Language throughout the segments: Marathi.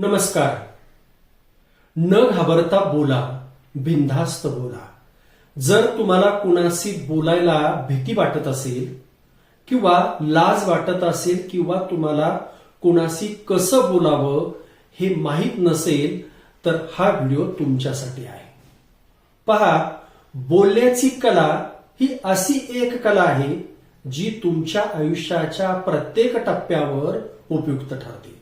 नमस्कार. न घाबरता बोला बिनधास्त बोला. जर तुम्हाला कुणाशी बोलायला भीती वाटत असेल किंवा लाज वाटत असेल किंवा तुम्हाला कुणाशी कसं बोलावं हे माहीत नसेल तर हा व्हिडिओ तुमच्यासाठी आहे. पहा बोलण्याची कला ही अशी एक कला आहे जी तुमच्या आयुष्याच्या प्रत्येक टप्प्यावर उपयुक्त ठरते.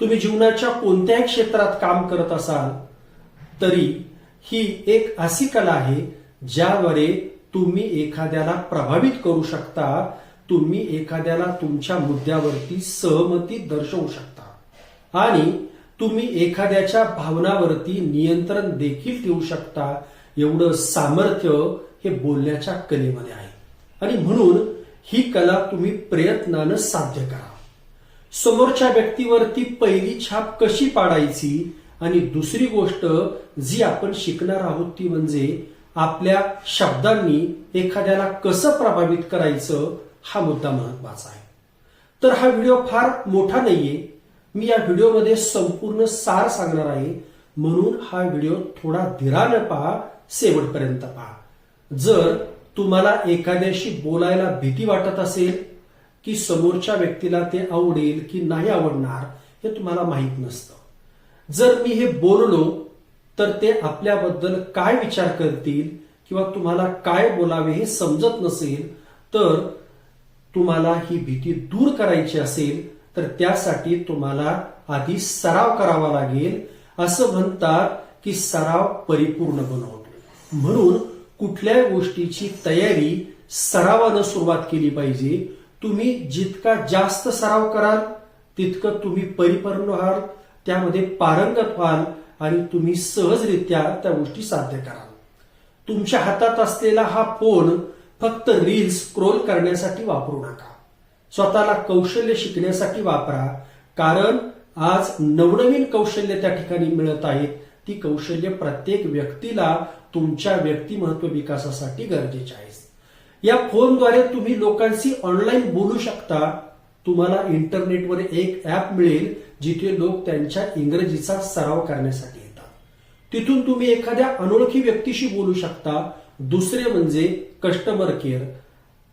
तुम्ही जीवनाच्या कोणत्याही क्षेत्रात काम करत असाल तरी ही एक अशी कला आहे ज्याद्वारे तुम्ही एखाद्याला प्रभावित करू शकता तुम्ही एखाद्याला तुमच्या मुद्द्यावरती सहमती दर्शवू शकता. आणि तुम्ही एखाद्याच्या भावनावरती नियंत्रण देखील ठेवू शकता एवढं सामर्थ्य हे बोलण्याच्या कलेमध्ये आहे. आणि म्हणून ही कला तुम्ही प्रयत्नानं साध्य करा. समोरच्या व्यक्तीवरती पहिली छाप कशी पाडायची? आणि दुसरी गोष्ट जी आपण शिकणार आहोत ती म्हणजे आपल्या शब्दांनी एखाद्याला कसं प्रभावित करायचं हा मुद्दा महत्त्वाचा आहे. तर हा व्हिडिओ फार मोठा नाहीये. मी या व्हिडिओमध्ये संपूर्ण सार सांगणार आहे. म्हणून हा व्हिडिओ थोडा धीरानं पहा शेवटपर्यंत पहा. जर तुम्हाला एखाद्याशी बोलायला भीती वाटत असेल की समोरच्या व्यक्तीला ते आवडेल की नाही आवडणार हे तुम्हाला माहीत नसतं. जर मी हे बोललो तर ते आपल्याबद्दल काय विचार करतील किंवा तुम्हाला काय बोलावे हे समजत नसेल तर तुम्हाला ही भीती दूर करायची असेल तर त्यासाठी तुम्हाला आधी सराव करावा लागेल. असं म्हणतात की सराव परिपूर्ण बनवतो. म्हणून कुठल्याही गोष्टीची तयारी सरावानं सुरुवात केली पाहिजे. तुम्ही जितका जास्त सराव कराल तितकं तुम्ही परिपूर्ण व्हाल त्यामध्ये पारंगत व्हाल आणि तुम्ही सहजरित्या त्या गोष्टी साध्य कराल. तुमच्या हातात असलेला हा फोन फक्त रील्स स्क्रोल करण्यासाठी वापरू नका. स्वतःला कौशल्य शिकण्यासाठी वापरा कारण आज नवनवीन कौशल्य त्या ठिकाणी मिळत आहेत. ती कौशल्य प्रत्येक व्यक्तीला तुमच्या व्यक्तिमत्व विकासासाठी गरजेचे आहे. या फोनद्वारे तुम्ही लोकांशी ऑनलाईन बोलू शकता. तुम्हाला इंटरनेटवर एक ऍप मिळेल जिथे लोक त्यांच्या इंग्रजीचा सराव करण्यासाठी येतात. तिथून तुम्ही एखाद्या अनोळखी व्यक्तीशी बोलू शकता. दुसरे म्हणजे कस्टमर केअर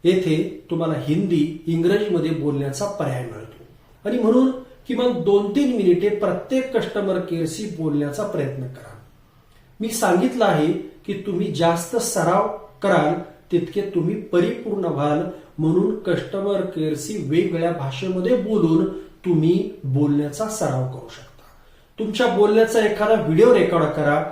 येथे तुम्हाला हिंदी इंग्रजीमध्ये बोलण्याचा पर्याय मिळतो. आणि म्हणून किमान दोन तीन मिनिटे प्रत्येक कस्टमर केअरशी बोलण्याचा प्रयत्न करा. मी सांगितलं आहे की तुम्ही जास्त सराव कराल तितके तुम्ही परिपूर्ण व्हाल म्हणून कस्टमर केअरशी वेगवेगळ्या भाषेमध्ये बोलून तुम्ही बोलण्याचा सराव करू शकता. तुमच्या बोलण्याचा एखादा व्हिडिओ रेकॉर्ड करा.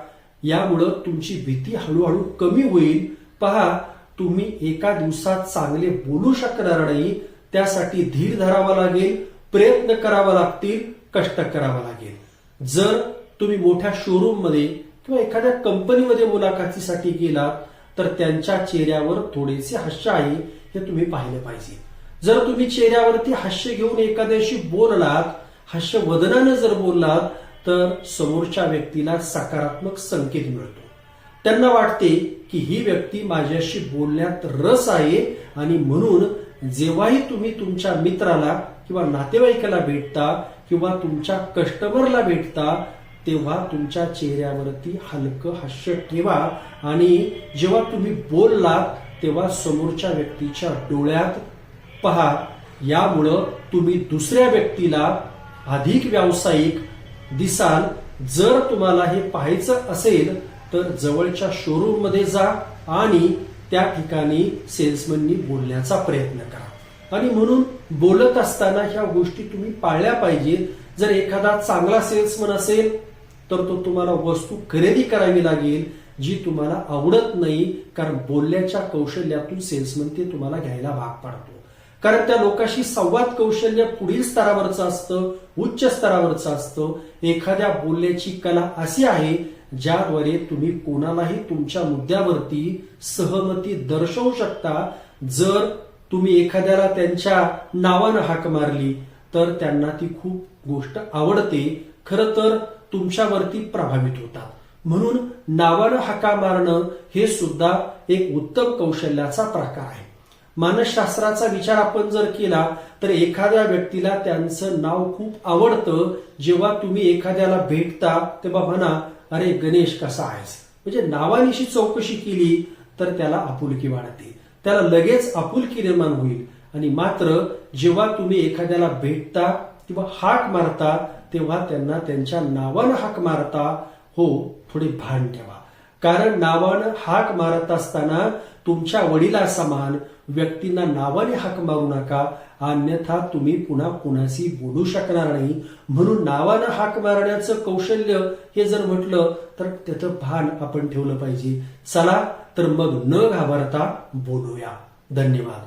यामुळं तुमची भीती हळूहळू कमी होईल. पहा तुम्ही एका दिवसात चांगले बोलू शकणार नाही त्यासाठी धीर धरावा लागेल प्रयत्न करावा लागतील कष्ट करावा लागेल. जर तुम्ही मोठ्या शोरूममध्ये किंवा एखाद्या कंपनीमध्ये मुलाखतीसाठी गेलात तर त्यांच्या चेहऱ्यावर थोडेसे हास्य आहे हे तुम्ही पाहिले पाहिजे. जर तुम्ही चेहऱ्यावरती हास्य घेऊन एखाद्याशी बोललात हास्य वदनानं जर बोललात तर समोरच्या व्यक्तीला सकारात्मक संकेत मिळतो. त्यांना वाटते की ही व्यक्ती माझ्याशी बोलण्यात रस आहे आणि म्हणून जेव्हाही तुम्ही तुमच्या मित्राला किंवा नातेवाईकाला भेटता किंवा तुमच्या कस्टमरला भेटता तेव्हा तुमच्या चेहऱ्यावरती हलकं हास्य ठेवा आणि जेव्हा तुम्ही बोललात तेव्हा समोरच्या व्यक्तीच्या डोळ्यात पहा. यामुळं तुम्ही दुसऱ्या व्यक्तीला अधिक व्यावसायिक दिसाल. जर तुम्हाला हे पाहायचं असेल तर जवळच्या शोरूममध्ये जा आणि त्या ठिकाणी सेल्समननी बोलण्याचा प्रयत्न करा. आणि म्हणून बोलत असताना ह्या गोष्टी तुम्ही पाळल्या पाहिजेत. जर एखादा चांगला सेल्समन असेल तर तो तुम्हाला वस्तू खरेदी करावी लागेल जी तुम्हाला आवडत नाही कारण बोलण्याच्या कौशल्यातून सेल्समन ते तुम्हाला घ्यायला भाग पाडतो. कारण त्या लोकांशी संवाद कौशल्य पुढील स्तरावरचं असतं उच्च स्तरावरचं असतं. एखाद्या बोलण्याची कला अशी आहे ज्याद्वारे तुम्ही कोणालाही तुमच्या मुद्द्यावरती सहमती दर्शवू शकता. जर तुम्ही एखाद्याला त्यांच्या नावानं हाक मारली तर त्यांना ती खूप गोष्ट आवडते. खरं तर तुमच्यावरती प्रभावित होतात. म्हणून नावानं हाका मारणं हे सुद्धा एक उत्तम कौशल्याचा प्रकार आहे. मानसशास्त्राचा विचार आपण जर केला तर एखाद्या व्यक्तीला त्यांचं नाव खूप आवडतं. जेव्हा तुम्ही एखाद्याला भेटता तेव्हा म्हणा अरे गणेश कसा आहेस? म्हणजे नावानिशी चौकशी केली तर त्याला आपुलकी वाढते. त्याला लगेच आपुलकी निर्माण होईल. आणि मात्र जेव्हा तुम्ही एखाद्याला भेटता किंवा हाक मारता तेव्हा त्यांना त्यांच्या नावानं हाक मारता हो थोडे भान ठेवा. कारण नावानं हाक मारत असताना तुमच्या वडिला समान व्यक्तींना नावाने हाक मारू नका अन्यथा तुम्ही पुन्हा कुणाशी बोलू शकणार नाही. म्हणून नावानं हाक मारण्याचं कौशल्य हे जर म्हटलं तर त्याचं भान आपण ठेवलं पाहिजे. चला तर मग न घाबरता बोलूया. धन्यवाद.